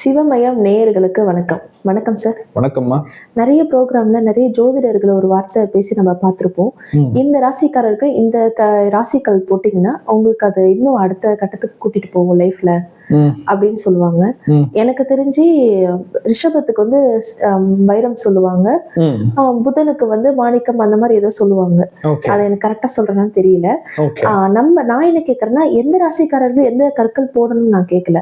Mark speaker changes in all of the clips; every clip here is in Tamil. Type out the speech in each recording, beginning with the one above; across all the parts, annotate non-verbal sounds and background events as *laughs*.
Speaker 1: சிவமயம் நேயர்களுக்கு வணக்கம். வணக்கம் சார்
Speaker 2: வணக்கம்மா.
Speaker 1: நிறைய ப்ரோக்ராம்ல நிறைய ஜோதிடர்கள் ஒரு வார்த்தை பேசி நம்ம பார்த்துருப்போம். இந்த ராசிக்காரர்கள் இந்த ராசிக்கல் போட்டிங்கன்னா அவங்களுக்கு அது இன்னும் அடுத்த கட்டத்துக்கு கூட்டிட்டு போகும் லைஃப்ல அப்படின்னு சொல்லுவாங்க. எனக்கு தெரிஞ்சு ரிஷபத்துக்கு வந்து வைரம் சொல்லுவாங்க. புதனுக்கு வந்து மாணிக்கம் அந்த மாதிரி ஏதோ சொல்லுவாங்க. அதை எனக்கு கரெக்டா சொல்றேன்னு தெரியல. நம்ம நான் என்ன கேட்கறேன்னா எந்த ராசிக்காரர்கள் எந்த கற்கள் போடணும்னு நான் கேட்கல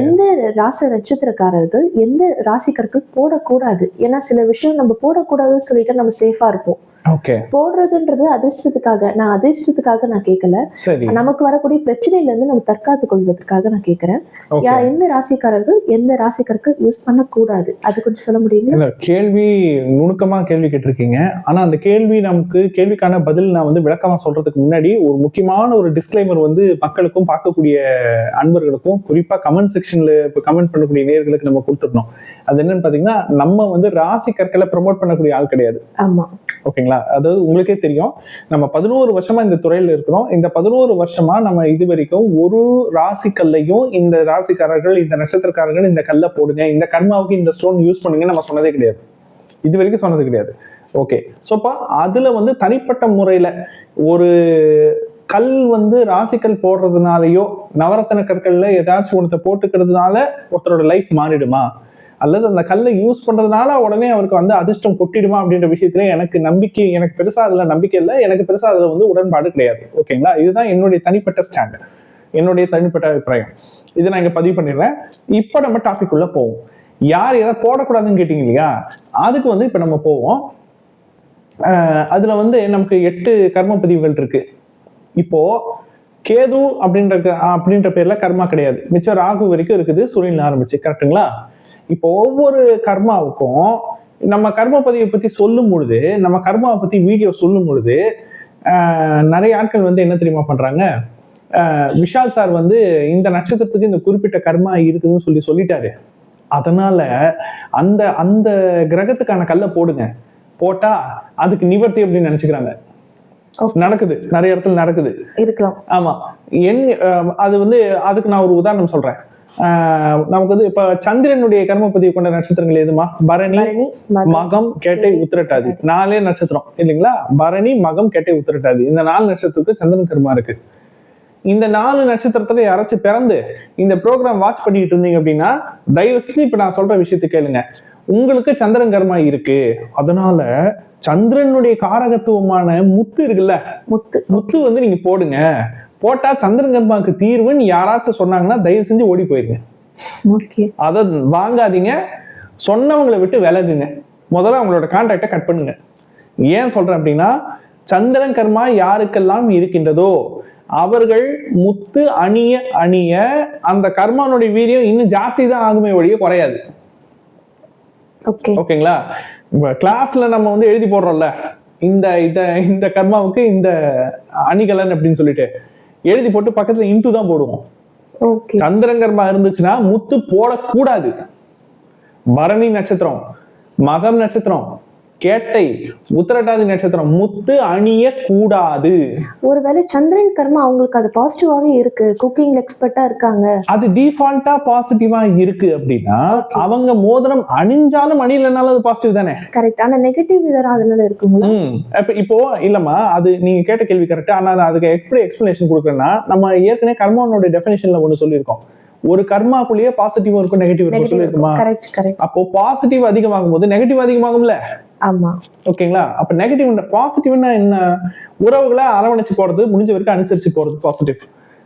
Speaker 1: எந்த ராசி நட்சத்திரக்காரர்கள் எந்த ராசிக்கற்கள் போடக்கூடாது. ஏன்னா சில விஷயம் நம்ம போடக்கூடாதுன்னு சொல்லிட்டு நம்ம சேஃபா இருப்போம். போடுறதுன்றது அதிர்ஷ்டத்துக்காக நான் அதிர்ஷ்டத்துக்காக நான் கேட்கல நமக்கு வரக்கூடிய பிரச்சனையில இருந்து நம்ம தற்காத்து கொள்வதற்காக நான் கேட்கறேன்
Speaker 2: ஓகே.
Speaker 1: யா எந்த ராசிக்காரர்கள் எந்த ராசிக்கற்கள் யூஸ் பண்ணக்கூடாது? அது கொஞ்சம் சொல்ல முடியுங்களா?
Speaker 2: கேள்வி நுணுக்கமா கேள்வி கேட்டிருக்கீங்க. ஆனா அந்த கேள்வி நமக்கு கேள்விக்கான பதில் நான் வந்து விளக்கமா சொல்றதுக்கு முன்னாடி ஒரு முக்கியமான ஒரு டிஸ்க்ளைமர் வந்து மக்களுக்கும் பார்க்கக்கூடிய அன்பர்களுக்கும் குறிப்பா கமெண்ட் செக்ஷன்ல இப்போ கமெண்ட் பண்ணக்கூடிய நேர்களுக்கு நம்ம கொடுத்துடணும். அது என்னன்னு பாத்தீங்கன்னா நம்ம வந்து ராசி கற்களை ப்ரமோட் பண்ணக்கூடிய ஆள் கிடையாது.
Speaker 1: ஆமா.
Speaker 2: ஓகேங்களா? அதாவது உங்களுக்கே தெரியும் நம்ம பதினோரு வருஷமா இந்த துறையில இருக்கிறோம். இந்த பதினோரு வருஷமா நம்ம இது வரைக்கும் ஒரு ராசிக்கல்லையும் இந்த ராசிக்காரர்கள் இந்த நட்சத்திரக்காரர்கள் இந்த கல்லை போடுங்க இந்த கர்மாவுக்கு இந்த ஸ்டோன் யூஸ் பண்ணுங்க நம்ம சொன்னதே கிடையாது. இது வரைக்கும் சொன்னது கிடையாது. ஓகே சோப்பா அதுல வந்து தனிப்பட்ட முறையில ஒரு கல் வந்து ராசிக்கல் போடுறதுனாலயோ நவரத்தன கற்கள்ல ஏதாச்சும் ஒன்றத்தை போட்டுக்கிறதுனால ஒருத்தரோட லைஃப் மாறிடுமா? அல்லது அந்த கல்லை யூஸ் பண்ணுறதுனால உடனே அவருக்கு வந்து அதிர்ஷ்டம் கொட்டிடுமா அப்படின்ற விஷயத்துல எனக்கு நம்பிக்கை எனக்கு பெருசா அதில் நம்பிக்கை இல்லை. எனக்கு பெருசாக அதில் வந்து உடன்பாடு கிடையாது. ஓகேங்களா இதுதான் என்னுடைய தனிப்பட்ட ஸ்டாண்டர்ட் என்னுடைய தனிப்பட்ட அபிப்பிராயம். இதை நான் இங்கே பதிவு பண்ணிடுறேன். இப்போ நம்ம டாபிக் உள்ள போவோம். யார் எதை போடக்கூடாதுன்னு கேட்டிங்க இல்லையா? அதுக்கு வந்து இப்போ நம்ம போவோம். அதில் வந்து நமக்கு எட்டு கர்ம பதிவுகள் இருக்கு. இப்போ கேது அப்படின்ற அப்படின்ற பேர்ல கர்மா கிடையாது. மிச்சம் ராகு வரைக்கும் இருக்குது. சூரியன் ஆரம்பிச்சு. கரெக்ட்டுங்களா இப்போ ஒவ்வொரு கர்மாவுக்கும் நம்ம கர்ம பதிவை பத்தி சொல்லும் பொழுது நம்ம கர்மாவை பத்தி வீடியோ சொல்லும் பொழுது நிறைய ஆட்கள் வந்து என்ன தெரியுமா பண்றாங்க? விஷால் சார் வந்து இந்த நட்சத்திரத்துக்கு இந்த குறிப்பிட்ட கர்மா இருக்குதுன்னு சொல்லி சொல்லிட்டாரு. அதனால அந்த அந்த கிரகத்துக்கான கல்லை போடுங்க. போட்டா அதுக்கு நிவர்த்தி அப்படின்னு நினைச்சுக்கிறாங்க. நடக்குது. நிறைய இடத்துல நடக்குது.
Speaker 1: இருக்கலாம்.
Speaker 2: ஆமா. என் அது வந்து அதுக்கு நான் ஒரு உதாரணம் சொல்றேன். நமக்கு வந்து இப்ப சந்திரனுடைய கர்மபதிவு கொண்ட நட்சத்திரங்கள் எதுமா? பரணி
Speaker 1: மகம்
Speaker 2: கேட்டை உத்திரட்டாதி. நாலே நட்சத்திரம் இல்லைங்களா? பரணி மகம் கேட்டை உத்திரட்டாதி. இந்த நாலு நட்சத்திரத்துக்கு சந்திரன் கர்மா இருக்கு. இந்த நாலு நட்சத்திரத்துல யாராச்சும் பிறந்து இந்த ப்ரோக்ராம் வாட்ச் பண்ணிட்டு இருந்தீங்க அப்படின்னா தயவு செஞ்சு இப்ப நான் சொல்ற விஷயத்தை கேளுங்க. உங்களுக்கு சந்திரன் கர்மா இருக்கு. அதனால சந்திரனுடைய காரகத்துவமான முத்து இருக்குல்ல?
Speaker 1: முத்து.
Speaker 2: முத்து வந்து நீங்க போடுங்க. போட்டா சந்திரன் கர்மாவுக்கு தீர்வுன்னு யாராச்சும் சொன்னாங்கன்னா தயவு செஞ்சு ஓடி போயிருங்க. அதை வாங்காதீங்க. சொன்னவங்களை விட்டு விலகுங்க. முதல்ல அவங்களோட கான்டாக்டை கட் பண்ணுங்க. ஏன் சொல்றேன் அப்படின்னா சந்திரன் கர்மா யாருக்கெல்லாம் இருக்கின்றதோ அவர்கள் முத்து அணிய அணிய அந்த கர்மானுடைய வீரியம் இன்னும் ஜாஸ்தி தான் ஆகுமே ஒழிய குறையாது.
Speaker 1: ஓகே
Speaker 2: ஓகேங்களா? கிளாஸ்ல நம்ம வந்து எழுதி போடுறோம்ல. இந்த இந்த இந்த கர்மாவுக்கு இந்த அணிகலன் அப்படின்னு சொல்லிட்டு. எழுதி போட்டு பக்கத்துல இன்ட்டு தான் போடுவோம்.
Speaker 1: ஓகே
Speaker 2: சந்திரன் கர்மா இருந்துச்சுன்னா முத்து போடக்கூடாது. பரணி நட்சத்திரம் மகம் நட்சத்திரம் கேட்டை உத்திரட்டாதி நட்சத்திரம் முத்து அணிய கூடாது
Speaker 1: ஒருவேளை சந்திரன் கர்மா அவங்களுக்கு அது பாசிட்டிவாவே இருக்கு. குக்கிங்ல எக்ஸ்பர்ட்டா இருக்காங்க.
Speaker 2: அது டிஃபால்ட்டா பாசிட்டிவா இருக்கு அப்படின்னா அவங்க மோதிரம் அணிஞ்சாலும் அணியலைனாலும் அது பாசிட்டிவ் தானே?
Speaker 1: கரெக்ட் ஆனா நெகட்டிவ் இதெல்லாம் அதனால இருக்குங்களா?
Speaker 2: ம். இப்ப இப்போ இல்லம்மா அது நீங்க கேட்ட கேள்வி கரெக்ட் ஆனா அதுக்கு எப்படி எக்ஸ்பிளனேஷன் கொடுக்குறேன்னா நம்ம ஏற்கனவே கர்மாவோட டெஃபினேஷன்ல ஒண்ணு சொல்லியிருக்கோம். ஒரு கர்மாக்குள்ளேயே பாசிட்டிவும் இருக்கும் நெகட்டிவ் இருக்கும் சொல்லியிருக்குமா? அப்போ பாசிட்டிவ் அதிகமாகும் போது நெகட்டிவ் அதிகமாகும்ல?
Speaker 1: ஆமா.
Speaker 2: ஓகேங்களா? அப்ப நெகட்டிவ் பாசிட்டிவ்னா என்ன? உறவுகளை அரவணைச்சு போறது முடிஞ்ச வரைக்கும் அனுசரிச்சு போறது பாசிட்டிவ்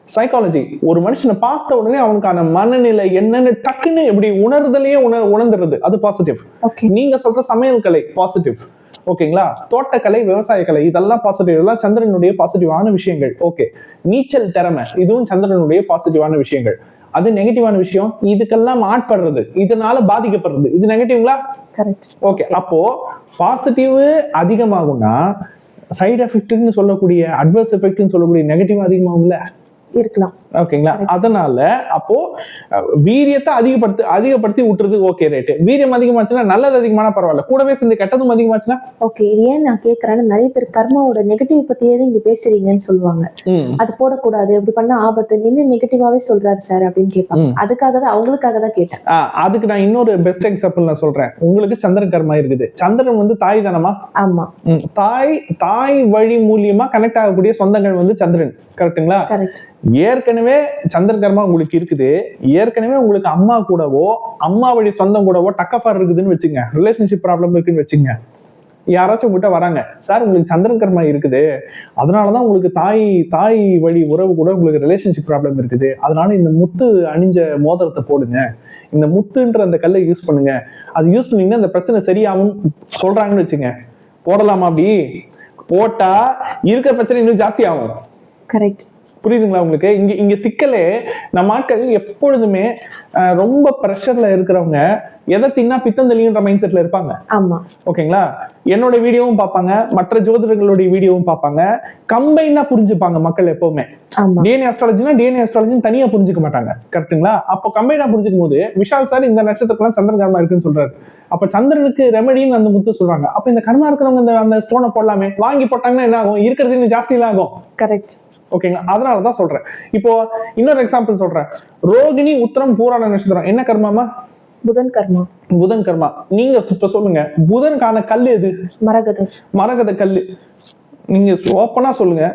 Speaker 2: சைக்காலஜி ஒரு மனுஷனை பார்த்த உடனே அவனுக்கான மனநிலை என்னன்னு டக்குன்னு இப்படி உணர்தலையே உண உணர்ந்துருது அது பாசிட்டிவ் நீங்க சொல்ற சமையல் கலை பாசிட்டிவ் ஓகேங்களா? தோட்டக்கலை விவசாய கலை இதெல்லாம் பாசிட்டிவ் இதெல்லாம் சந்திரனுடைய பாசிட்டிவான விஷயங்கள். ஓகே நீச்சல் திறமை இதுவும் சந்திரனுடைய பாசிட்டிவான விஷயங்கள். அது நெகட்டிவான விஷயம். இதுக்கெல்லாம் ஆட்படுறது. இதனால பாதிக்கப்படுறது. இது நெகட்டிவ்ங்களா
Speaker 1: கரெக்ட்
Speaker 2: ஓகே அப்போ பாசிட்டிவ் அதிகமாகும்னா சைடு எஃபெக்ட்னு சொல்லக்கூடிய அட்வர்ஸ் எஃபெக்ட்னு சொல்லக்கூடிய நெகட்டிவ் அதிகமாகும்ல?
Speaker 1: இருக்கலாம்.
Speaker 2: ஓகேங்களா? அதனால அப்போ வீரியத்தை அதிகப்படுத்தி அதிகப்படுத்தி விட்டுறது ஓகே ரைட்டு வீரியம் அதிகமாச்சுன்னா நல்லது அதிகமான பரவாயில்ல. கூடவே சேர்ந்து கெட்டதும் அதிகமாச்சுன்னா?
Speaker 1: ஓகே இது ஏன் நான் கேக்குறேன்னு நிறைய பேர் கர்மாவோட நெகட்டிவ் பத்தியே இங்க பேசுறீங்கன்னு சொல்லுவாங்க. அது போடக்கூடாது இப்படி பண்ணா ஆபத்து. என்ன நெகட்டிவாவே சொல்றாரு சார் அப்படின்னு கேட்பாங்க. அதுக்காக தான் அவங்களுக்காக தான் கேட்டேன்.
Speaker 2: அதுக்கு நான் இன்னொரு பெஸ்ட் எக்ஸாம்பிள் நான் சொல்றேன். உங்களுக்கு சந்திரன் கர்மா இருக்குது. சந்திரன் வந்து தாய் தானமா
Speaker 1: ஆமா.
Speaker 2: தாய் தாய் வழி மூலியமா கனெக்ட் ஆகக்கூடிய சொந்தங்கள் வந்து சந்திரன். கரெக்ட்டுங்களா
Speaker 1: கரெக்ட்
Speaker 2: ஏற்கனவே சந்திரகர்மா உங்களுக்கு இருக்குது. ஏற்கனவே உங்களுக்கு அம்மா கூடவோ அம்மா வழி சொந்தம் கூடவோ டக்கஃபார் இருக்குதுன்னு வச்சுங்க. ரிலேஷன்ஷிப் ப்ராப்ளம் இருக்குன்னு வச்சுங்க. யாராச்சும் உங்ககிட்ட வராங்க சார் உங்களுக்கு சந்திரன் கர்மா இருக்குது. அதனாலதான் உங்களுக்கு தாய் தாய் வழி உறவு கூட உங்களுக்கு ரிலேஷன்ஷிப் ப்ராப்ளம் இருக்குது. அதனால இந்த முத்து அணிஞ்ச மோதிரத்தை போடுங்க. இந்த முத்துன்ற அந்த கல்லை யூஸ் பண்ணுங்க. அது யூஸ் பண்ணீங்கன்னா இந்த பிரச்சனை சரியாகும் சொல்றாங்கன்னு வச்சுங்க. போடலாமா அப்படி? போட்டா இருக்கிற பிரச்சனை இன்னும் ஜாஸ்தி ஆகும்.
Speaker 1: கரெக்ட்
Speaker 2: புரியுதுங்களா உங்களுக்கு? இங்க இங்க சிக்கலே நம்ம ஆட்கள் எப்பொழுதுமே ரொம்ப ப்ரெஷர்ல இருக்கிறவங்க எதை தின்னா பித்தம் தெளியுன்ற மைண்ட் செட்ல இருப்பாங்க.
Speaker 1: ஆமா.
Speaker 2: ஓகேங்களா? என்னோட வீடியோவும் பார்ப்பாங்க மற்ற ஜோதிடர்களுடைய வீடியோவும் பார்ப்பாங்க. கம்பைனா புரிஞ்சுப்பாங்க மக்கள் எப்பவுமே. டிஎன்ஏ அஸ்ட்ராலஜினா டிஎன்ஏ அஸ்ட்ராலஜின்னு தனியா புரிஞ்சுக்க மாட்டாங்க. கரெக்ட்டுங்களா அப்போ கம்பைனா புரிஞ்சுக்கும் போது விஷால் சார் இந்த நட்சத்திரத்துக்குலாம் சந்திரன் கர்மா இருக்குன்னு சொல்றாரு. அப்ப சந்திரனுக்கு ரெமடின்னு அந்த முத்து சொல்றாங்க. அப்ப இந்த கர்மா இருக்கிறவங்க இந்த அந்த ஸ்டோனை போடலாமே. வாங்கி போட்டாங்கன்னா என்ன ஆகும்? இருக்கிறது இன்னும் ஜாஸ்தி ஆகும்.
Speaker 1: கரெக்ட்
Speaker 2: ஓகேங்களா? அதனால தான் சொல்றேன். இப்போ இன்னொரு எக்ஸாம்பிள் சொல்றேன். ரோகிணி உத்தரம் பூராண நட்சத்திரம் என்ன கர்மாமா
Speaker 1: புதன் கர்மா.
Speaker 2: புதன் கர்மா. நீங்க இப்ப சொல்லுங்க. புதனுக்கான கல் எது?
Speaker 1: மரகதம்.
Speaker 2: மரகத கல் நீங்க ஓப்பனா சொல்லுங்க.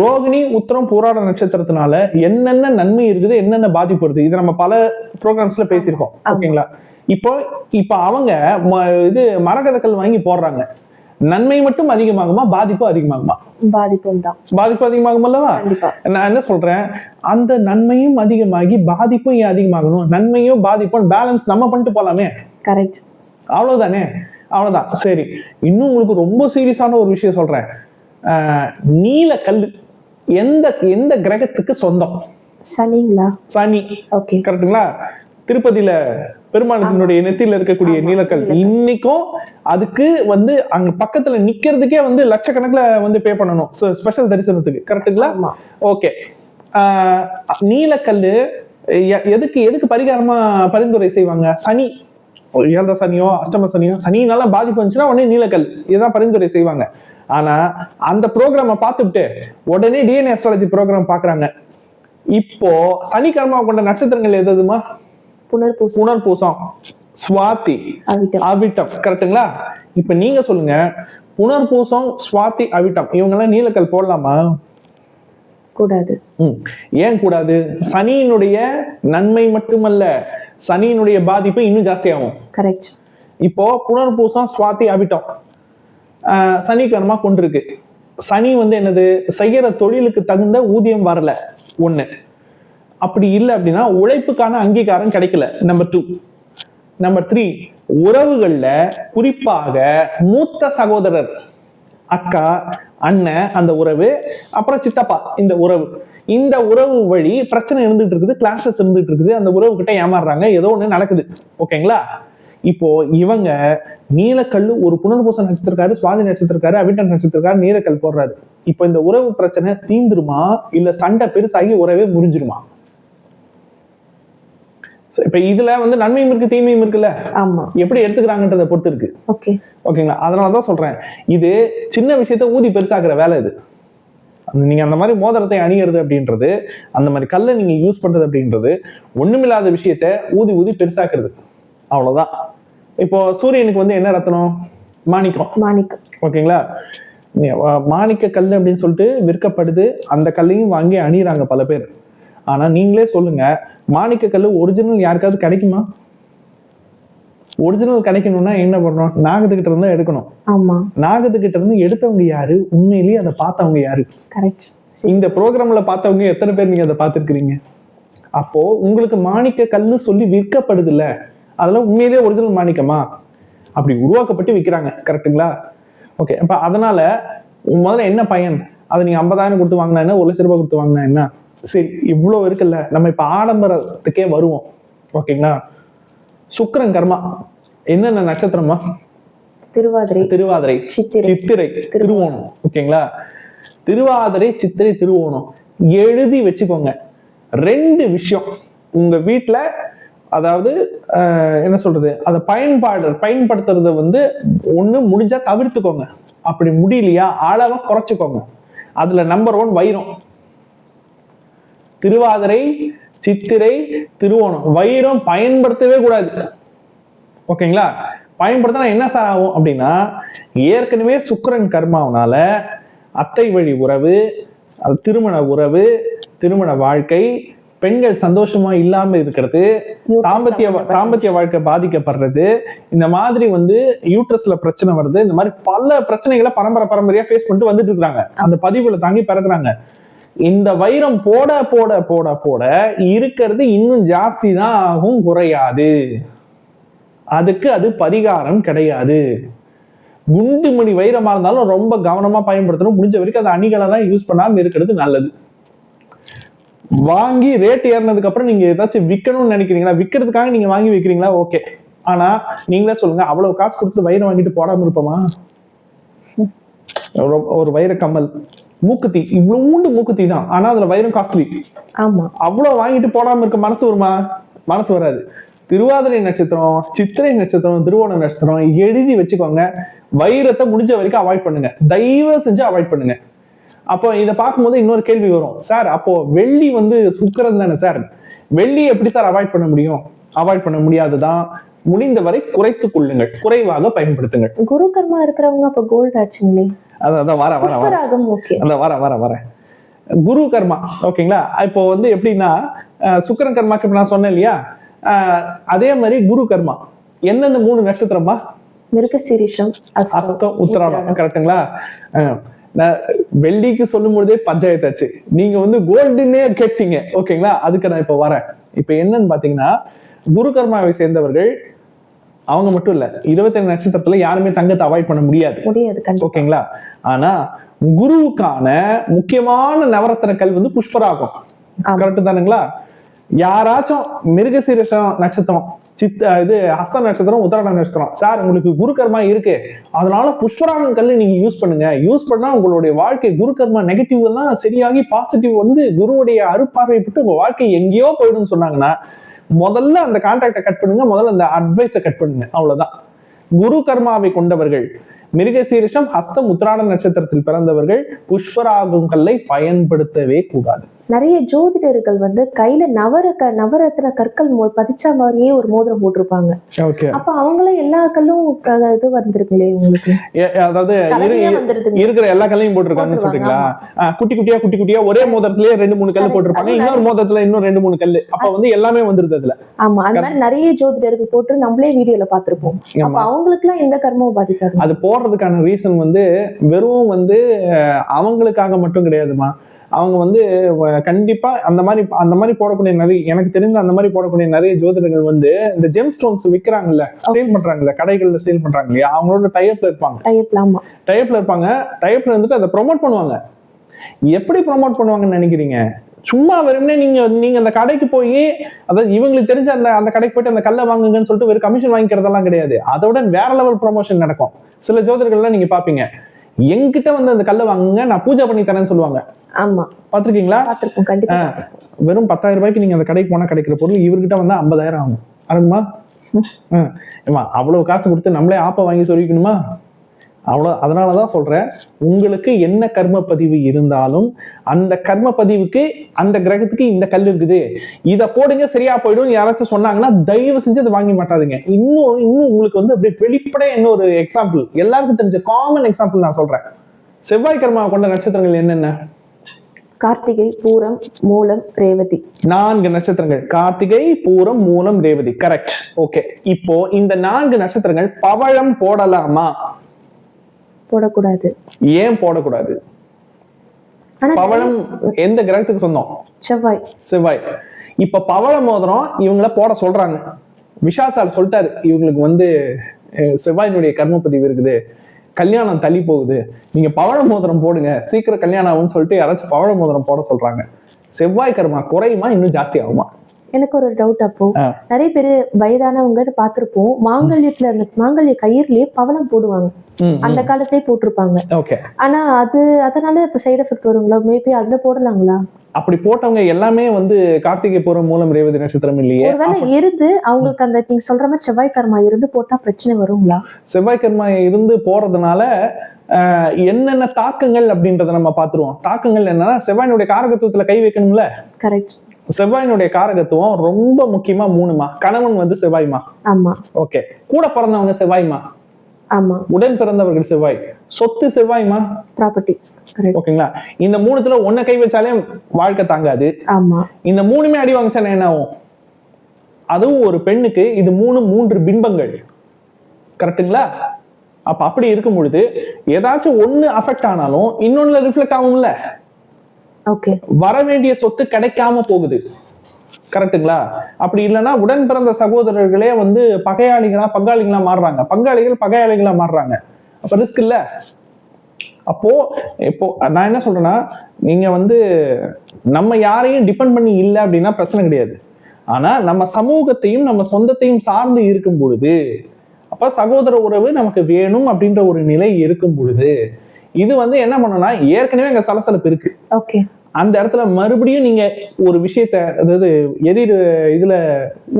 Speaker 2: ரோகிணி உத்தரம் பூராட நட்சத்திரத்தினால என்னென்ன நன்மை இருக்குது என்னென்ன பாதிப்பு வருது? இது நம்ம பல ப்ரோக்ராம்ஸ்ல பேசியிருக்கோம். ஓகேங்களா? இப்போ இப்போ அவங்க இது மரகத கல் வாங்கி போடுறாங்க. நன்மை மட்டும் அதிகமாகுமா பாதிப்பு அதிகமாகுமா?
Speaker 1: பாதிப்பும் தான்
Speaker 2: பாதிப்பு அதிகமாகும் அல்லவா? நான் என்ன சொல்றேன்? அந்த நன்மையும் அதிகமாகி பாதிப்பும் ஏன் அதிகமாகணும்? நன்மையும் பாதிப்பும் பேலன்ஸ் நம்ம பண்ணிட்டு போலாமே.
Speaker 1: கரெக்ட்
Speaker 2: அவ்வளவுதானே? அவ்வளவுதான். சரி. இன்னும் உங்களுக்கு ரொம்ப சீரியஸான ஒரு விஷயம் சொல்றேன். ஆஹ் நீலக்கல் எந்த எந்த கிரகத்துக்கு சொந்தம்?
Speaker 1: சனிங்களா?
Speaker 2: சனி.
Speaker 1: ஓகே
Speaker 2: கரெக்ட்டுங்களா திருப்பதியில பெருமாளுடைய நெத்தியில இருக்கக்கூடிய நீலக்கல்
Speaker 1: நீலக்கல்.
Speaker 2: இன்னைக்கும் அதுக்கு வந்து அங்க பக்கத்துல நிக்கிறதுக்கே வந்து லட்சக்கணக்குல வந்து பே பண்ணணும். ஸ்பெஷல் தரிசனத்துக்கு. கரெக்ட்டுங்களா
Speaker 1: ஆமா.
Speaker 2: ஓகே நீலக்கல்லு எ- எதுக்கு எதுக்கு பரிகாரமா பரிந்துரை செய்வாங்க? சனி. ஏழரை சனியோ அஷ்டம சனியோ சனினால பாதிப்பு வந்துச்சுன்னா உடனே நீலக்கல். இதுதான் பரிந்துரை செய்வாங்க. ஆனா அந்த ப்ரோக்ராமை பார்த்துட்டு உடனே டிஎன்ஏ அஸ்ட்ராலஜி ப்ரோக்ராம் பாக்குறாங்க இப்போ சனி கர்மா கொண்ட நட்சத்திரங்கள் எது எதுமா?
Speaker 1: புனர்பூசம்.
Speaker 2: புனர்பூசம். சுவாதி.
Speaker 1: அவிட்டம்.
Speaker 2: கரெக்ட்டுங்களா? இப்ப நீங்க சொல்லுங்க. புனர்பூசம் சுவாதி அவிட்டம். இவங்கெல்லாம் நீலக்கல் போடலாமா?
Speaker 1: கூடாது.
Speaker 2: ம். ஏன் கூடாது? சனியினுடைய நன்மை மட்டுமல்ல. சனியினுடைய பாதிப்பு இன்னும் ஜாஸ்தியாகும்.
Speaker 1: கரெக்ட்.
Speaker 2: இப்போ புனர்பூசம் சுவாதி அவிட்டம். சனி கர்மா கொண்டிருக்கு. சனி வந்து என்னது? செய்யற தொழிலுக்கு தகுந்த ஊதியம் வரல. ஒண்ணு. அப்படி இல்லை அப்படின்னா உழைப்புக்கான அங்கீகாரம் கிடைக்கல. நம்பர் டூ நம்பர் த்ரீ உறவுகளில் குறிப்பாக மூத்த சகோதரர் அக்கா அண்ணன் அந்த உறவு அப்புறம் சித்தப்பா இந்த உறவு. இந்த உறவு வழி பிரச்சனை இருந்துட்டு இருக்குது கிளாஷஸ் இருந்துட்டு இருக்குது அந்த உறவு கிட்ட ஏமாறுறாங்க ஏதோ ஒன்று நடக்குது. ஓகேங்களா இப்போ இவங்க நீலக்கல் ஒரு புனர்பூச நட்சத்திரக்காரு சுவாதி நட்சத்திரக்காரு அவிட்டம் நட்சத்திரக்காரு நீலக்கல் போடுறாரு. இப்போ இந்த உறவு பிரச்சனை தீந்துருமா? இல்ல சண்டை பெருசாகி உறவே முறிஞ்சிருமா? இப்ப இதுல வந்து நன்மையும் இருக்கு தீமையும் இருக்குல்ல? எப்படி எடுத்துக்கிறாங்கன்றதை பொறுத்து இருக்கு.
Speaker 1: ஓகே.
Speaker 2: ஓகேங்களா? அதனால தான் சொல்றேன். இது சின்ன விஷயத்த ஊதி பெருசாக்குற வேலை இது. அந்த நீங்க அந்த மாதிரி மோதிரத்தை அணியிறது அப்படின்றது அந்த மாதிரி கல்லை நீங்க யூஸ் பண்றது அப்படின்றது ஒண்ணுமில்லாத விஷயத்த ஊதி ஊதி பெருசாக்குறது. அவ்வளவுதான். இப்போ சூரியனுக்கு வந்து என்ன ரத்தனம்? மாணிக்கம்.
Speaker 1: மாணிக்கம்.
Speaker 2: ஓகேங்களா? மாணிக்க கல் அப்படின்னு சொல்லிட்டு விற்கப்படுது. அந்த கல்லையும் வாங்கி அணியிறாங்க பல பேர். ஆனா நீங்களே சொல்லுங்க மாணிக்க கல் ஒரிஜினல் யாருக்காவது கிடைக்குமா? ஒரிஜினல் கிடைக்கணும்னா என்ன பண்ணணும்? நாகத்துக்கிட்ட இருந்து எடுக்கணும்.
Speaker 1: ஆமா.
Speaker 2: நாகத்துக்கிட்ட இருந்து எடுத்தவங்க யாரு? உண்மையிலேயே அதை பார்த்தவங்க யாரு?
Speaker 1: கரெக்ட்
Speaker 2: இந்த ப்ரோக்ராம்ல பார்த்தவங்க எத்தனை பேர் நீங்க அதை பார்த்துருக்கிறீங்க? அப்போ உங்களுக்கு மாணிக்க கல்னு சொல்லி விற்கப்படுது இல்ல அதெல்லாம் உண்மையிலேயே ஒரிஜினல் மாணிக்கமா? அப்படி உருவாக்கப்பட்டு விற்கிறாங்க கரெக்ட்டுங்களா ஓகே அப்ப அதனால முதல்ல என்ன பயன்? அதை நீங்க ஐம்பதாயிரம் கொடுத்து வாங்கினா என்ன? ஒரு லட்ச ரூபாய் கொடுத்து வாங்கினா என்ன? சரி இவ்வளோ இருக்குல்ல நம்ம இப்ப ஆடம்பரத்துக்கே வருவோம். ஓகேங்களா? சுக்கிரன் கர்மா. என்னென்ன நட்சத்திரமா
Speaker 1: திருவாதிரை
Speaker 2: திருவாதிரை
Speaker 1: சித்திரை
Speaker 2: திருவோணம். ஓகேங்களா? திருவாதிரை சித்திரை திருவோணம். எழுதி வச்சுக்கோங்க. ரெண்டு விஷயம். உங்க வீட்ல அதாவது என்ன சொல்றது? அதை பயன்பாடு பயன்படுத்துறத வந்து ஒண்ணு முடிஞ்சா தவிர்த்துக்கோங்க. அப்படி முடியலையா அளவை குறைச்சுக்கோங்க. அதுல நம்பர் ஒன் வைரம். திருவாதிரை சித்திரை திருவோணம். வைரம் பயன்படுத்தவே கூடாது. ஓகேங்களா? பயன்படுத்தினா என்ன சார் ஆகும் அப்படின்னா ஏற்கனவே சுக்கிரன் கர்மாவனால அத்தை வழி உறவு திருமண உறவு திருமண வாழ்க்கை பெண்கள் சந்தோஷமா இல்லாம இருக்கிறது தாம்பத்திய தாம்பத்திய வாழ்க்கை பாதிக்கப்படுறது இந்த மாதிரி வந்து யூட்ரஸ்ல பிரச்சனை வருது இந்த மாதிரி பல பிரச்சனைகளை பரம்பரை பரம்பரையா ஃபேஸ் பண்ணிட்டு வந்துட்டு இருக்காங்க. அந்த பதிவுல தாங்கி பிறகுறாங்க இந்த வைரம் போட போட போட போட இருக்கிறது இன்னும் ஜாஸ்தி தான் ஆகும் குறையாது. அதுக்கு அது பரிகாரம் கிடையாது. குண்டு மணி வைரமா இருந்தாலும் ரொம்ப கவனமா பயன்படுத்தணும். முடிஞ்ச வரைக்கும் அது அணிகளெல்லாம் யூஸ் பண்ணாமல் இருக்கிறது நல்லது. வாங்கி ரேட் ஏறினதுக்கு அப்புறம் நீங்க ஏதாச்சும் விற்கணும்னு நினைக்கிறீங்களா? விற்கிறதுக்காக நீங்க வாங்கி வைக்கிறீங்களா? ஓகே ஆனா நீங்களே சொல்லுங்க அவ்வளவு காசு கொடுத்துட்டு வைரம் வாங்கிட்டு போடாம இருப்போமா? ஒரு- ஒரு வைர கம்மல். மூக்குத்தி. இவ்வளவுண்டு மூக்குத்தி தான். ஆனா அதுல வைரம் காஸ்ட்லி
Speaker 1: ஆமா.
Speaker 2: அவ்வளவு வாங்கிட்டு போடாம இருக்க மனசு வருமா? மனசு வராது. திருவாதிரை நட்சத்திரம் சித்திரை நட்சத்திரம் திருவோண நட்சத்திரம் எழுதி வச்சுக்கோங்க. வைரத்தை முடிஞ்ச வரைக்கும் அவாய்ட் பண்ணுங்க. தயவு செஞ்சு அவாய்ட் பண்ணுங்க. அப்போ இதை பார்க்கும்போது இன்னொரு கேள்வி வரும். சார் அப்போ வெள்ளி வந்து சுக்கரன் தானே சார்? வெள்ளி எப்படி சார் அவாய்ட் பண்ண முடியும்? அவாய்ட் பண்ண முடியாதுதான் முடிந்தவரை குறைத்துக் கொள்ளுங்கள். குறைவாக பயன்படுத்துங்கள்.
Speaker 1: குரு கர்மா இருக்கிறவங்க அப்ப கோல்ட் ஆச்சுங்களே.
Speaker 2: அதான் வர வர வர
Speaker 1: புஷ்பராகம் ஓகே
Speaker 2: அந்த வர வர வர குரு கர்மா ஓகேங்களா? இப்போ வந்து எப்படின்னா சுக்கிரன் கர்மாக்கு நான் சொன்னேன் இல்லையா? அதே மாதிரி குரு கர்மா. என்னென்ன மூணு நட்சத்திரமா
Speaker 1: மிருகசீரிஷம் அஸ்தம்
Speaker 2: உத்தராடம் கரெக்ட்டுங்களா அஹ், நான் வெள்ளிக்கு சொல்லும் பொழுதே பஞ்சாயத்தாச்சு. நீங்க வந்து கோல்டுன்னே கேட்டீங்க ஓகேங்களா? அதுக்கு நான் இப்ப வரேன். இப்ப என்னன்னு பாத்தீங்கன்னா குரு கர்மாவை சேர்ந்தவர்கள் அவங்க மட்டும் இல்ல இருபத்தி நட்சத்திரத்துல யாருமே தங்கத்தை அவாய்ட் பண்ண முடியாது. ஓகேங்களா? ஆனா குருவுக்கான முக்கியமான நவரத்தின கல் வந்து புஷ்பராகம். கரெக்ட் தானுங்களா? யாராச்சும் மிருகசீரிஷம் நட்சத்திரம் சித்த இது ஹஸ்த நட்சத்திரம் உத்தராட நட்சத்திரம். சார் உங்களுக்கு குரு கர்மா இருக்கு. அதனால புஷ்பராகம் கல் நீங்க யூஸ் பண்ணுங்க. யூஸ் பண்ணா உங்களுடைய வாழ்க்கை குரு கர்மா நெகட்டிவ் எல்லாம் சரியாகி பாசிட்டிவ் வந்து குருவுடைய அருப்பார்வை விட்டு உங்க வாழ்க்கை எங்கேயோ போயிடும்னு சொன்னாங்கன்னா முதல்ல அந்த கான்டாக்டை கட் பண்ணுங்க முதல்ல அந்த அட்வைஸை கட் பண்ணுங்க. அவ்வளவுதான். குரு கர்மாவை கொண்டவர்கள் மிருகசீரிஷம் ஹஸ்தம் உத்திராட நட்சத்திரத்தில் பிறந்தவர்கள் புஷ்பராகுங்கல்லை பயன்படுத்தவே கூடாது.
Speaker 1: நிறைய ஜோதிடர்கள் வந்து கையில நவர க நவரத்ன கற்கள் மோ- பதிச்ச மாதிரியே ஒரு மோதிரம் போட்டிருப்பாங்க. அப்ப அவங்களும் எல்லா கல்லும் இது வந்திருக்குங்களே உங்களுக்கு?
Speaker 2: அதாவது இருக்கிற எல்லா கல்லையும் போட்டிருக்காங்கன்னு சொல்றீங்களா? குட்டி குட்டியா குட்டி குட்டியா ஒரே மோதிரத்திலேயே ரெண்டு மூணு கல். போட்டிருப்பாங்க. இன்னொரு மோதிரத்துல இன்னும் ரெண்டு மூணு கல் அப்ப வந்து எல்லாமே வந்துருது அதுல.
Speaker 1: ஆமா அந்த மாதிரி நிறைய ஜோதிடர்கள் போட்டு நம்மளே வீடியோல பாத்திருப்போம் அப்ப அவங்களுக்கு எல்லாம் எந்த கர்மமும் பாதிக்காது
Speaker 2: அது போடுறதுக்கான ரீசன் வந்து வெறும் வந்து அவங்களுக்காக மட்டும் கிடையாதுமா? அவங்க வந்து கண்டிப்பா அந்த மாதிரி அந்த மாதிரி போடக்கூடிய நிறைய எனக்கு தெரிந்த அந்த மாதிரி போடக்கூடிய நிறைய ஜோதிடர்கள் வந்து இந்த ஜெம் ஸ்டோன்ஸ் விற்கிறாங்கல்ல சேல் பண்றாங்கல்ல கடைகள்ல சேல் பண்றாங்க இல்லையா? அவங்களோட டைப்ல இருப்பாங்க.
Speaker 1: டைப்ல
Speaker 2: இருப்பாங்க. டைப்ல இருந்துட்டு அதை ப்ரோமோட் பண்ணுவாங்க. எப்படி ப்ரோமோட் பண்ணுவாங்கன்னு நினைக்கிறீங்க? சும்மா வெறுமனே நீங்க நீங்க அந்த கடைக்கு போய் அதாவது இவங்களுக்கு தெரிஞ்ச அந்த அந்த கடைக்கு போயிட்டு அந்த கல்லை வாங்குங்கன்னு சொல்லிட்டு வெறும் கமிஷன் வாங்கிக்கிறதெல்லாம் கிடையாது. அதோட வேற லெவல் ப்ரொமோஷன் நடக்கும். சில ஜோதிடர்கள்லாம் நீங்க பாப்பீங்க. என்கிட்ட வந்து அந்த கல்லை வாங்குங்க நான் பூஜை பண்ணி தரேன்னு சொல்லுவாங்க.
Speaker 1: ஆமா.
Speaker 2: பாத்திருக்கீங்களா. வெறும் பத்தாயிரம் ரூபாய்க்கு நீங்க அந்த கடைக்கு போனா கிடைக்கிற பொருள் இவர்கிட்ட வந்து ஐம்பதாயிரம் ஆகும். ஏமா *laughs* அவ்வளவு காசு கொடுத்து நம்மளே ஆப்ப வாங்கி சொல்லிக்கணுமா அவ்வளோ அதனால தான் சொல்றேன் உங்களுக்கு என்ன கர்ம பதிவு இருந்தாலும் அந்த கர்ம பதிவுக்கு அந்த கிரகத்துக்கு இந்த கல் இருக்குது. இதை போடுங்க சரியா போயிடும். யாராச்சும் சொன்னாங்கன்னா தயவு செஞ்சு அதை வாங்கி மாட்டாதீங்க. இன்னும் இன்னும் உங்களுக்கு வந்து அப்படியே வெளிப்படையா இன்னொரு எக்ஸாம்பிள் எல்லாருக்கும் தெரிஞ்ச காமன் எக்ஸாம்பிள் நான் சொல்றேன். செவ்வாய் கர்மா கொண்ட நட்சத்திரங்கள் என்னென்ன?
Speaker 1: கார்த்திகை பூரம் மூலம் ரேவதி.
Speaker 2: நான்கு நட்சத்திரங்கள். கார்த்திகை பூரம் மூலம் ரேவதி. கரெக்ட் ஓகே இப்போ இந்த நான்கு நட்சத்திரங்கள் பவழம் போடலாமா?
Speaker 1: போடக்கூடாது.
Speaker 2: ஏன் போடக்கூடாது?
Speaker 1: ஆனா
Speaker 2: பவழம் எந்த கிரகத்துக்கு சொந்தம்
Speaker 1: செவ்வாய்.
Speaker 2: செவ்வாய். இப்ப பவள மோதிரம் இவங்கள போட சொல்றாங்க. விஷால் சார் சொல்லிட்டாரு இவங்களுக்கு வந்து செவ்வாயினுடைய கர்ம பதிவு இருக்குது. கல்யாணம் தள்ளி போகுது. நீங்க பவழ மோதிரம் போடுங்க. சீக்கிரம் கல்யாணம் ஆகும்னு சொல்லிட்டு யாராச்சும் பவழ மோதிரம் போட சொல்றாங்க. செவ்வாய் கர்மா குறையுமா? இன்னும் ஜாஸ்தி ஆகுமா?
Speaker 1: எனக்கு ஒரு டவுட் அப்போ. நிறைய பேர் வயதானவங்க பார்த்திருப்போம். மாங்கல்யத்துல அந்த மாங்கல்ய கயிறுலயே பவளம் போடுவாங்க. அந்த காலத்திலே போட்டிருப்பாங்க. ஆனா அது அதனால இப்ப சைடு எஃபெக்ட் வருங்களா? மேபி அதுல போடலாங்களா?
Speaker 2: அப்படி போட்டவங்க எல்லாமே வந்து கார்த்திகை பூரம் மூலம் ரேவதி நட்சத்திரம் இல்லையே?
Speaker 1: ஒருவேளை இருந்து அவங்களுக்கு அந்த நீங்க சொல்ற மாதிரி செவ்வாய் கர்மா இருந்து போட்டா பிரச்சனை வருங்களா?
Speaker 2: செவ்வாய்க்கிழமை இருந்து போறதுனால என்னென்ன தாக்கங்கள் அப்படின்றத நம்ம பார்த்துருவோம். தாக்கங்கள் என்னன்னா செவ்வாயினுடைய காரகத்துவத்துல கை வைக்கணும்ல?
Speaker 1: கரெக்ட்
Speaker 2: செவ்வாயினுடைய காரகத்துவம் ரொம்ப முக்கியமா மூணுமா? கணவன் வந்து செவ்வாய்மா?
Speaker 1: ஆமா.
Speaker 2: ஓகே. கூட பிறந்தவங்க செவ்வாய்மா?
Speaker 1: ஆமா.
Speaker 2: உடன் பிறந்தவர்கள் செவ்வாய். சொத்து செவ்வாய்மா?
Speaker 1: ப்ராப்பர்ட்டிஸ் கரெக்ட்
Speaker 2: ஓகேங்களா? இந்த மூணுத்துல ஒன்ன கை வச்சாலே வாழ்க்கை தாங்காது.
Speaker 1: ஆமா.
Speaker 2: இந்த மூணுமே அடி வாங்கிச்சானே என்ன ஆகும்? அதுவும் ஒரு பெண்ணுக்கு இது மூணு மூன்று பிம்பங்கள். கரெக்ட்டுங்களா? அப்ப அப்படி இருக்கும் பொழுது ஏதாச்சும் ஒண்ணு அஃபெக்ட் ஆனாலும் இன்னொன்னுல ரிஃப்ளெக்ட் ஆகும்ல? வர வேண்டிய சொத்து கிடைக்காம போகுது. கரெக்ட்டுங்களா அப்படி இல்லைன்னா உடன் பிறந்த சகோதரர்களே வந்து பகையாளிகளா பங்காளிகளா மாறுறாங்க. பங்காளிகள் பகையாளிகளா மாறுறாங்க. அப்ப ரிஸ்க் இல்ல. அப்போ இப்போ நான் என்ன சொல்றேன்னா நீங்க வந்து நம்ம யாரையும் டிபெண்ட் பண்ணி இல்லை அப்படின்னா பிரச்சனை கிடையாது. ஆனா நம்ம சமூகத்தையும் நம்ம சொந்தத்தையும் சார்ந்து இருக்கும் பொழுது அப்ப சகோதர உறவு நமக்கு வேணும் அப்படின்ற ஒரு நிலை இருக்கும் பொழுது இது வந்து என்ன பண்ணும்னா ஏற்கனவே அங்க சலசலப்பு இருக்கு.
Speaker 1: ஓகே
Speaker 2: அந்த இடத்துல மறுபடியும் நீங்க ஒரு விஷயத்த அதாவது எரியிற இதுல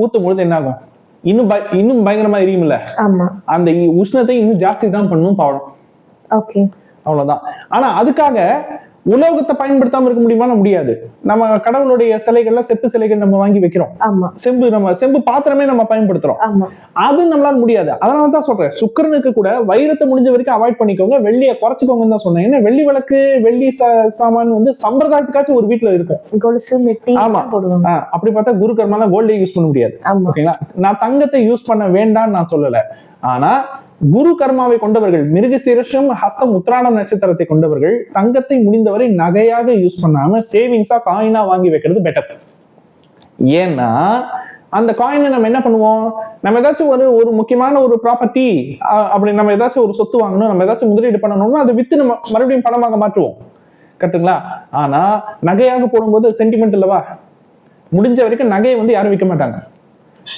Speaker 2: ஊத்தும் பொழுது என்ன ஆகும்? இன்னும் இன்னும் பயங்கரமா எரியும்ல?
Speaker 1: ஆமா.
Speaker 2: அந்த உஷ்ணத்தை இன்னும் ஜாஸ்தி தான் பண்ணும் பாவம்.
Speaker 1: ஓகே
Speaker 2: அவ்வளவுதான். ஆனா அதுக்காக உலோகத்தை பயன்படுத்தாம இருக்க முடியுமான்னு முடியாது. நம்ம கடவுளுடைய சிலைகள்ல செப்பு சிலைகள் நம்ம வாங்கி வைக்கிறோம்.
Speaker 1: ஆமா.
Speaker 2: செம்பு நம்ம செம்பு பாத்திரமே நம்ம பயன்படுத்துறோம்.
Speaker 1: ஆமா.
Speaker 2: அது நம்மளால முடியாது. அதனால தான் சொல்றேன். சுக்கிரனுக்கு கூட வைரத்தை முடிஞ்ச வரைக்கும் அவாய்ட் பண்ணிக்கோங்க. வெள்ளியை குறைச்சிக்கோங்கன்னு தான் சொன்னேன். ஏன்னா வெள்ளி விளக்கு வெள்ளி சாமான் வந்து சம்பிரதாயத்துக்காச்சும் ஒரு வீட்டுல இருக்கும்.
Speaker 1: கொலுசு மெட்டி
Speaker 2: ஆமா. அப்படி பார்த்தா குரு கர்மால கோல்டே யூஸ் பண்ண முடியாது. ஓகேங்களா? நான் தங்கத்தை யூஸ் பண்ண வேண்டாம்னு நான் சொல்லல. ஆனா குரு கர்மாவை கொண்டவர்கள் மிருக சீரஷம் ஹஸ்தம் உத்ராடம் நட்சத்திரத்தை கொண்டவர்கள் தங்கத்தை முடிந்தவரை நகையாக யூஸ் பண்ணாம சேவிங்ஸா காயினா வாங்கி வைக்கிறது பெட்டர் ஏன்னா அந்த காயினை நம்ம என்ன பண்ணுவோம்? நம்ம ஏதாச்சும் ஒரு ஒரு முக்கியமான ஒரு ப்ராப்பர்ட்டி அப்படி நம்ம ஏதாச்சும் ஒரு சொத்து வாங்கணும் நம்ம ஏதாச்சும் முதலீடு பண்ணணும்னா அதை வித்து நம்ம மறுபடியும் பணமாக மாற்றுவோம். கரெக்ட்டுங்களா? ஆனா நகையாக போடும்போது சென்டிமெண்ட் இல்லவா? முடிஞ்ச வரைக்கும் நகையை வந்து யாரும் விற்க மாட்டாங்க.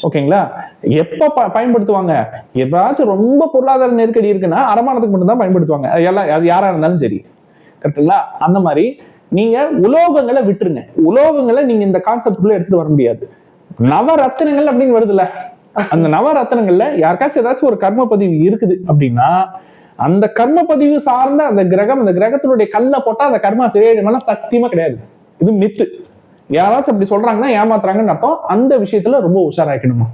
Speaker 2: ஓகேங்களா? எப்ப ப- பயன்படுத்துவாங்க? எதாச்சும் ரொம்ப பொருளாதார நெருக்கடி இருக்குன்னா அடமானத்துக்கு மட்டும்தான் பயன்படுத்துவாங்க. எல்லாம் அது யாரா இருந்தாலும் சரி. கரெக்ட்டுங்களா அந்த மாதிரி நீங்க உலோகங்களை விட்டுருங்க. உலோகங்களை நீங்க இந்த கான்செப்ட்குள்ள எடுத்துட்டு வர முடியாது. நவரத்தினங்கள் அப்படின்னு வருதுல்ல. அந்த நவரத்தினங்கள்ல யாருக்காச்சும் ஏதாச்சும் ஒரு கர்ம பதிவு இருக்குது அப்படின்னா அந்த கர்ம பதிவு சார்ந்த அந்த கிரகம் அந்த கிரகத்தினுடைய கல்லை போட்டா அந்த கர்மா சரியாயிடுமெல்லாம் சத்தியமா கிடையாது. இது மித்து யாராச்சும் அப்படி சொல்றாங்கன்னா ஏமாத்துறாங்கன்னு அர்த்தம். அந்த விஷயத்துல ரொம்ப உஷாராக்கணுமா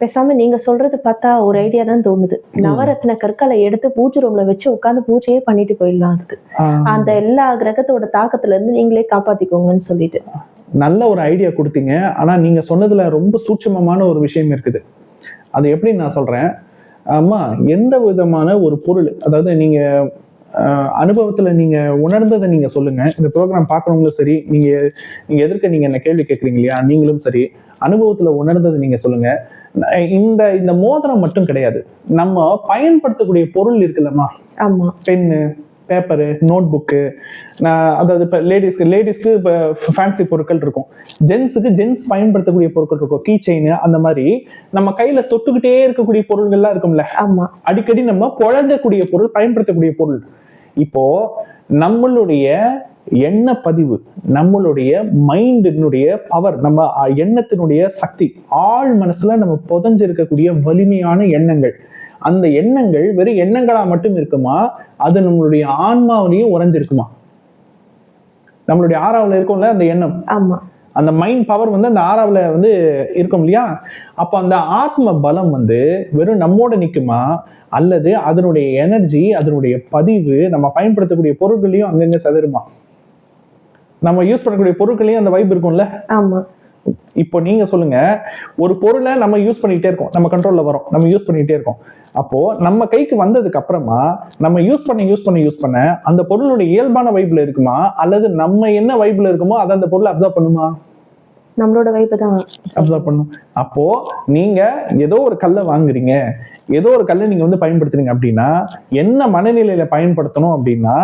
Speaker 1: பேசாம நீங்க சொல்றது பார்த்தா ஒரு ஐடியா தான் தோணுது. நவரத்ன கற்களை எடுத்து பூஜை ரூம்ல வச்சு உட்காந்து பூஜையே பண்ணிட்டு போயிடலாம் அதுக்கு. அந்த எல்லா கிரகத்தோட தாக்கத்துல இருந்து நீங்களே காப்பாத்திக்கோங்கன்னு சொல்லிட்டு.
Speaker 2: நல்ல ஒரு ஐடியா கொடுத்தீங்க. ஆனா நீங்க சொன்னதுல ரொம்ப சூட்சமமான ஒரு விஷயம் இருக்குது. அது எப்படி நான் சொல்றேன். ஆமா எந்த விதமான ஒரு பொருள் அதாவது நீங்க அனுபவத்துல நீங்க உணர்ந்ததை நீங்க சொல்லுங்க. இந்த ப்ரோக்ராம் பார்க்குறவங்களும் சரி நீங்க நீங்க எதிர்க்க நீங்க என்ன கேள்வி கேட்குறீங்க இல்லையா நீங்களும் சரி அனுபவத்துல உணர்ந்ததை நீங்க சொல்லுங்க. ந- இந்த இந்த மோதிரம் மட்டும் கிடையாது. நம்ம பயன்படுத்தக்கூடிய பொருள் இருக்குல்லம்மா. பென்னு பேப்பரு நோட் புக்கு அதாவது இப்போ லேடிஸ்க்கு லேடிஸ்க்கு இப்போ ஃபேன்சி பொருட்கள் இருக்கும். ஜென்ஸுக்கு ஜென்ஸ் பயன்படுத்தக்கூடிய பொருட்கள் இருக்கும். கீ செயின் அந்த மாதிரி நம்ம கையில தொட்டுக்கிட்டே இருக்கக்கூடிய பொருள்கள்லாம் இருக்கும்ல.
Speaker 1: ஆமா.
Speaker 2: அடிக்கடி நம்ம புழங்கக்கூடிய பொருள் பயன்படுத்தக்கூடிய பொருள். இப்போ நம்மளுடைய எண்ண பதிவு நம்மளுடைய மைண்டினுடைய பவர் நம்ம எண்ணத்தினுடைய சக்தி ஆழ் மனசுல நம்ம புதஞ்சிருக்கக்கூடிய வலிமையான எண்ணங்கள். அந்த எண்ணங்கள் வெறும் எண்ணங்களா மட்டும் இருக்குமா? அது நம்மளுடைய ஆன்மாவிலையும் உறைஞ்சிருக்குமா? நம்மளுடைய ஆறாவில் இருக்கும்ல அந்த எண்ணம்?
Speaker 1: ஆமா.
Speaker 2: அந்த மைண்ட் பவர் வந்து அந்த ஆறாவில் வந்து இருக்கும் இல்லையா? அப்போ அந்த ஆத்ம பலம் வந்து வெறும் நம்மோட நிற்குமா அல்லது அதனுடைய எனர்ஜி அதனுடைய பதிவு நம்ம பயன்படுத்தக்கூடிய பொருட்களையும் அங்கங்கே சதருமா நம்ம யூஸ் பண்ணக்கூடிய பொருட்களையும் அந்த வைப் இருக்கும்ல?
Speaker 1: ஆமாம்
Speaker 2: இப்போ நீங்க சொல்லுங்க ஒரு பொருளை நம்ம யூஸ் பண்ணிட்டே இருக்கோம். நம்ம கண்ட்ரோல்ல வரோம் நம்ம யூஸ் பண்ணிட்டே இருக்கோம். அப்போ நம்ம கைக்கு வந்ததுக்கு அப்புறமா நம்ம யூஸ் பண்ண யூஸ் பண்ண யூஸ் பண்ண அந்த பொருளுடைய இயல்பான வைப்ல இருக்குமா? அல்லது நம்ம என்ன வைப்ல இருக்குமோ அதை அந்த பொருளை அப்சர்வ் பண்ணுமா?
Speaker 1: நம்மளோட வைப்பு தான்
Speaker 2: அப்சர்வ் பண்ணும். அப்போ நீங்க ஏதோ ஒரு கல்லை வாங்குறீங்க. ஏதோ ஒரு கல்லை நீங்க வந்து பயன்படுத்துறீங்க அப்படின்னா என்ன மனநிலையில பயன்படுத்தணும் அப்படின்னா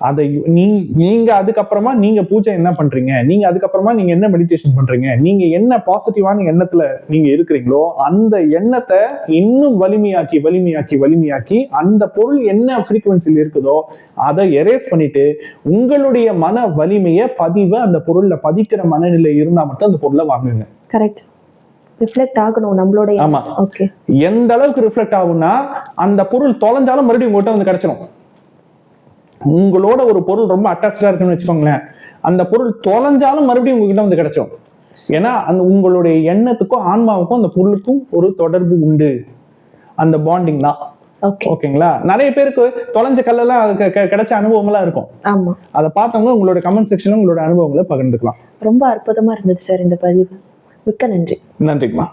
Speaker 2: அதை நீ நீங்க அதுக்கப்புறமா நீங்க பூஜை என்ன பண்றீங்க? நீங்க அதுக்கப்புறமா நீங்க என்ன மெடிடேஷன் பண்றீங்க? நீங்க என்ன பாசிட்டிவான எண்ணத்துல நீங்க இருக்கிறீங்களோ அந்த எண்ணத்தை இன்னும் வலிமையாக்கி வலிமையாக்கி வலிமையாக்கி அந்த பொருள் என்ன ஃப்ரீக்குவன்சியில் இருக்குதோ அதை எரேஸ் பண்ணிட்டு உங்களுடைய மன வலிமையை பதிவை அந்த பொருள்ல பதிக்கிற மனநிலை இருந்தா மட்டும் அந்த பொருளை வாங்குங்க.
Speaker 1: கரெக்ட் ரிஃப்ளெக்ட் ஆகணும் நம்மளோட
Speaker 2: ஆமா.
Speaker 1: ஓகே
Speaker 2: எந்த அளவுக்கு ரிஃப்ளெக்ட் ஆகும்னா அந்த பொருள் தொலைஞ்சாலும் மறுபடியும் உங்கள்கிட்ட வந்து கிடைச்சிடும் உங்களோட ஒரு பொருள் ரொம்ப அட்டாச்சா இருக்குன்னு வச்சுக்கோங்களேன். அந்த பொருள் தொலைஞ்சாலும் மறுபடியும் உங்ககிட்ட வந்து கிடைச்சிடும் ஏன்னா அந்த உங்களுடைய எண்ணத்துக்கும் ஆன்மாவுக்கும் அந்த பொருளுக்கும் ஒரு தொடர்பு உண்டு. அந்த பாண்டிங் தான்.
Speaker 1: ஓகே
Speaker 2: ஓகேங்களா? நிறைய பேருக்கு தொலைஞ்ச கல்லெல்லாம் கிடைச்ச அனுபவங்களா இருக்கும்.
Speaker 1: ஆமா.
Speaker 2: அதை பார்த்தவங்க உங்களோட கமெண்ட் செக்ஷன்ல உங்களோட அனுபவங்களை பகிர்ந்துக்கலாம்.
Speaker 1: ரொம்ப அற்புதமா இருந்தது சார் இந்த பதிவு. மிக்க நன்றி.
Speaker 2: நன்றிங்கம்மா.